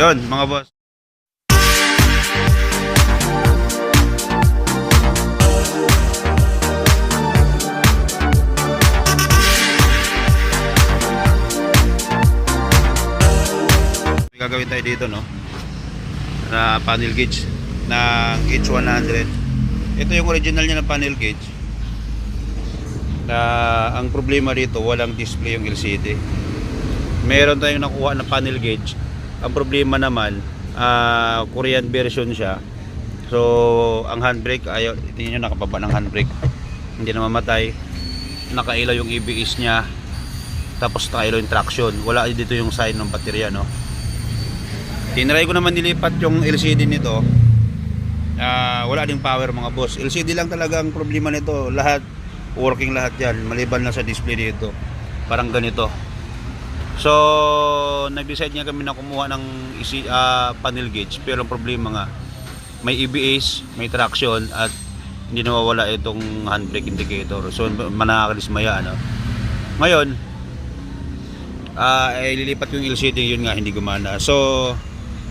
Yun, mga boss. Gagawin tayo dito, no? Na panel gauge ng H100. Ito yung original niya ng panel gauge. Na ang problema dito, walang display yung LCD. Meron tayong nakuha na panel gauge. Ang problema naman, ah, Korean version siya. So, ang handbrake, ayaw, tingnan nyo nakababa ng handbrake. Hindi na mamatay. Nakailaw yung ABS niya. Tapos nakailaw yung traction. Wala dito yung sign ng baterya, no? Tinry ko naman nilipat yung LCD nito. Ah, wala ding power mga boss. LCD lang talaga ang problema nito. Lahat working lahat 'yan maliban na sa display dito. Parang ganito. So, nag-decide nga kami na kumuha ng isi, ah, panel gauge pero ang problema nga may EBS, may traction at hindi nawawala itong handbrake indicator. So, manakakalismaya ano. Ngayon, ah eh, lilipat ko yung LCD yun nga hindi gumana. So,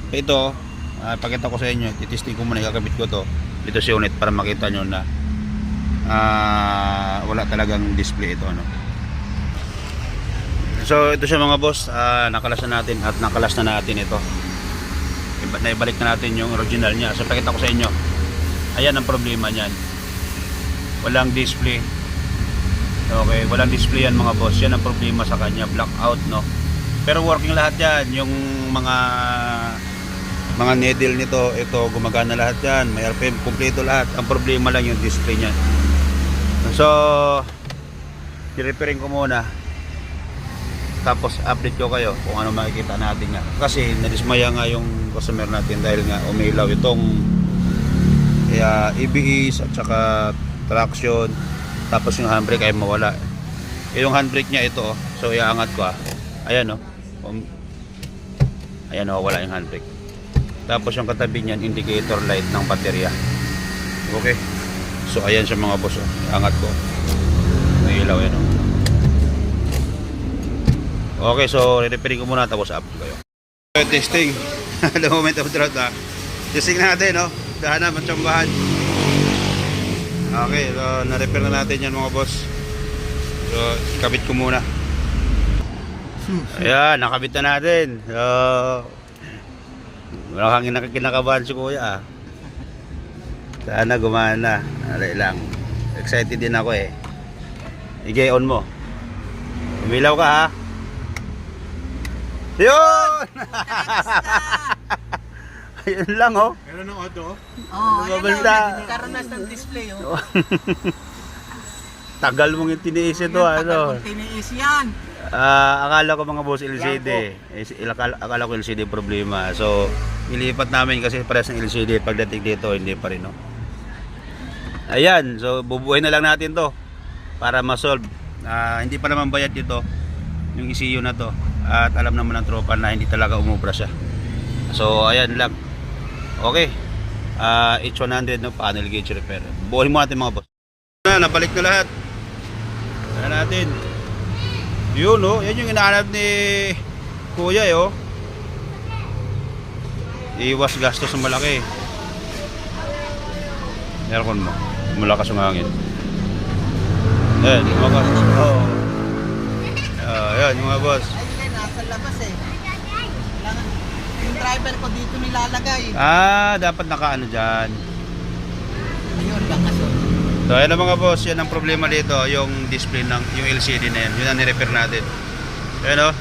ito, ah, pakita ko sa inyo, titesting ko muna, ikakabit ko to dito sa unit para makita nyo na ah, wala talagang display ito ano. So ito siya mga boss, ah, nakalas na natin at nakalas na natin ito. Iba, naibalik na natin yung original niya. So pakita ko sa inyo. Ayan ang problema niyan. Walang display. Okay, walang display yan mga boss. Yan ang problema sa kanya, blackout no. Pero working lahat yan, yung mga mga needle nito, ito gumagana lahat yan, may RPM kumpleto lahat. Ang problema lang yung display niyan. So, i-repairing ko muna. Tapos update ko kayo kung ano makikita natin nga. Kasi nadismaya nga yung customer natin dahil nga umilaw itong uh, EBS at saka traction. Tapos yung handbrake ay mawala. Yung handbrake niya ito, so iaangat ko ah. Ayan oh. Um, ayan oh, wala yung handbrake. Tapos yung katabi niyan, indicator light ng baterya. Okay. So ayan siya mga boss. Oh. Angat ko. May ilaw yan oh. Okay, so re-repairing ko muna tapos up kayo. Testing. The moment of drought ah. Testing natin no. Dahan na matsambahan. Okay, so na-repair na natin yan mga boss. So, kabit ko muna. Ayan, nakabit na natin. So, wala kang kinakabahan si kuya ah. Sana gumana. Alay lang. Excited din ako eh. Igay on mo. Umilaw ka ha. Yun! Ayun lang oh. Meron ng auto? Oh, ayan Lumabas na. na ng display, oh. Tagal mong yung tiniis ito Ayan, ano. tagal kong tiniis yan. Ah, akala ko mga boss LCD. Eh, akala, akala ko LCD problema. So, ilipat namin kasi pares ng LCD pagdating dito hindi pa rin no. Ayan, so bubuhay na lang natin 'to para ma-solve. Ah, hindi pa naman bayad dito yung ECU na 'to. At alam naman ng tropa na hindi talaga umubra siya. So, ayan lang. Okay. Ah, H100 no panel gauge repair. Buhay mo natin mga boss. Na, nabalik na lahat. Ayan natin. Yun oh, yan yung inaanap ni Kuya eh oh. Iwas gastos ng malaki. Aircon mo. Malakas ang hangin. Yan, mga oh. Ah, yan, mga boss. Ay, hindi, nasa labas eh. Kailangan, yung driver ko dito nilalagay. Ah, dapat nakaano diyan. Ayun, bakas oh. So, ang mga boss, yan ang problema dito, yung display ng yung LCD na yan. Yun ang ni-repair natin. Ayan oh.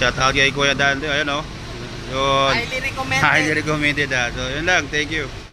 Shout out kay Kuya Dante. Ayan oh. Yun. Highly recommended. Highly recommended ah. So, yun lang. Thank you.